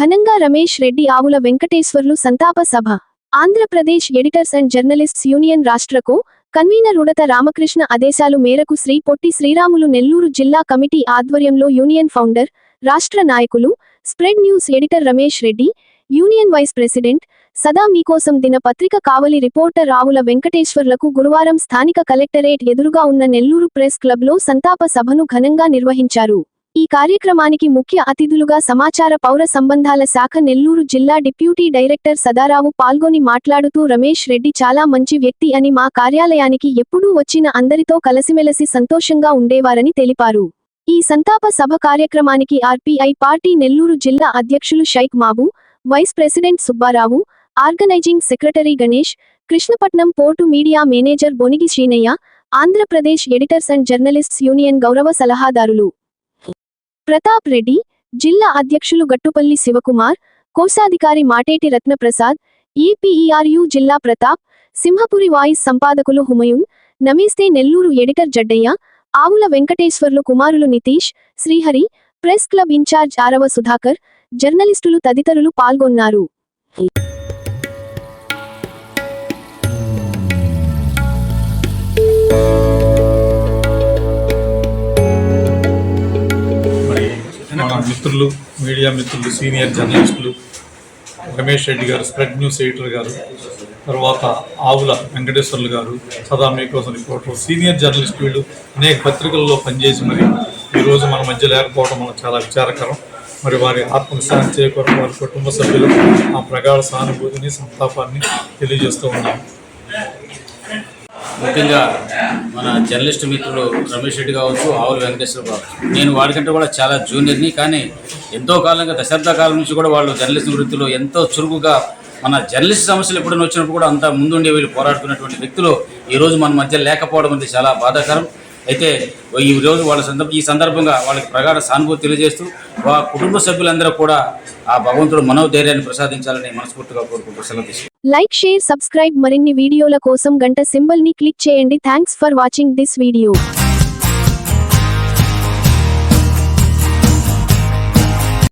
ఘనంగా రమేష్ రెడ్డి ఆవుల వెంకటేశ్వర్లు సంతాప సభ. Andhra Pradesh editors and journalists union రాష్ట్రకు convener Udatha Ramakrishna ఆదేశాలు మేరకు శ్రీ పొట్టి శ్రీరాములు నెల్లూరు జిల్లా కమిటీ ఆధ్వర్యంలో యూనియన్ ఫౌండర్ రాష్ట్ర నాయకులు spread news editor Ramesh Reddy union vice president సదా మీకోసం దినపత్రిక కావలి రిపోర్టర్ ఆవుల వెంకటేశ్వర్లకు గురువారం స్థానిక కలెక్టరేట్ ఎదురుగా ఉన్న నెల్లూరు ప్రెస్ క్లబ్లో సంతాప సభను ఘనంగా నిర్వహించారు. ఈ కార్యక్రమానికి ముఖ్య అతిథులుగా సమాచార పౌర సంబంధాల శాఖ నెల్లూరు జిల్లా డిప్యూటీ డైరెక్టర్ సదారావు పాల్గొని మాట్లాడుతూ రమేష్ రెడ్డి చాలా మంచి వ్యక్తి అని మా కార్యాలయానికి ఎప్పుడూ వచ్చిన అందరితో కలసిమెలసి సంతోషంగా ఉండేవారని తెలిపారు. ఈ సంతాప సభ కార్యక్రమానికి ఆర్పీఐ పార్టీ నెల్లూరు జిల్లా అధ్యక్షులు Shaik Mabu vice president Subbarao organising secretary Ganesh Krishnapatnam port media manager Bonigi Srinayya Andhra Pradesh editors and journalists union గౌరవ సలహాదారులు. ప్రతాప్ రెడ్డి జిల్లా అధ్యక్షులు గట్టుపల్లి శివకుమార్ కోశాధికారి మాటేటి రత్నప్రసాద్ ఈపీఈఆర్యు జిల్లా ప్రతాప్ సింహపురి వాయిస్ సంపాదకులు హుమయూన్ నమేస్తే నెల్లూరు ఎడిటర్ జడ్డయ్య ఆవుల వెంకటేశ్వర్లు కుమారులు Nitish Srihari press club incharge Arava Sudhakar జర్నలిస్టులు తదితరులు పాల్గొన్నారు. మిత్రులు మీడియా మిత్రులు సీనియర్ జర్నలిస్టులు రమేష్ రెడ్డి గారు స్ప్రెడ్ న్యూస్ ఎడిటర్ గారు తర్వాత ఆవుల వెంకటేశ్వర్లు గారు సదా మీకోసం రిపోర్టర్ సీనియర్ జర్నలిస్ట్ వీళ్ళు అనేక పత్రికల్లో పనిచేసి మరి ఈరోజు మన మధ్య లేకపోవడం మనకు చాలా విచారకరం. మరి వారి ఆత్మశాంతి చేకూరం వారి కుటుంబ సభ్యులు ఆ ప్రగాఢ సానుభూతిని సంతాపాన్ని తెలియజేస్తూ ఉన్నాము ముఖ్యంగా మన జర్నలిస్ట్ మిత్రుడు రమేష్ రెడ్డి కావచ్చు ఆవుల వెంకటేశ్వర కావచ్చు నేను వాడికంటే కూడా చాలా జూనియర్ని కానీ ఎంతో కాలంగా దశాబ్ద కాలం నుంచి కూడా వాళ్ళు జర్నలిస్ట్ వృత్తిలో ఎంతో చురుకుగా మన జర్నలిస్ట్ సమస్యలు ఎప్పుడైనా వచ్చినప్పుడు కూడా అంతా ముందుండి వీళ్ళు పోరాడుతున్నటువంటి వ్యక్తులు ఈరోజు మన మధ్య లేకపోవడం అనేది చాలా బాధాకరం. అయితే ఈ రోజు వాళ్ళ సందర్భ ఈ సందర్భంగా వాళ్ళకి ప్రగాఢ సానుభూతి తెలియజేస్తూ వా కుటుంబ సభ్యులందరూ కూడా ఆ భగవంతుడు మనోధైర్యాన్ని ప్రసాదించాలని మనస్ఫూర్తిగా కోరుకుంటూ సెలవు లైక్ షేర్ సబ్స్క్రైబ్ మరిన్ని వీడియోల కోసం గంట సింబల్ని క్లిక్ చేయండి. Thanks for watching this video.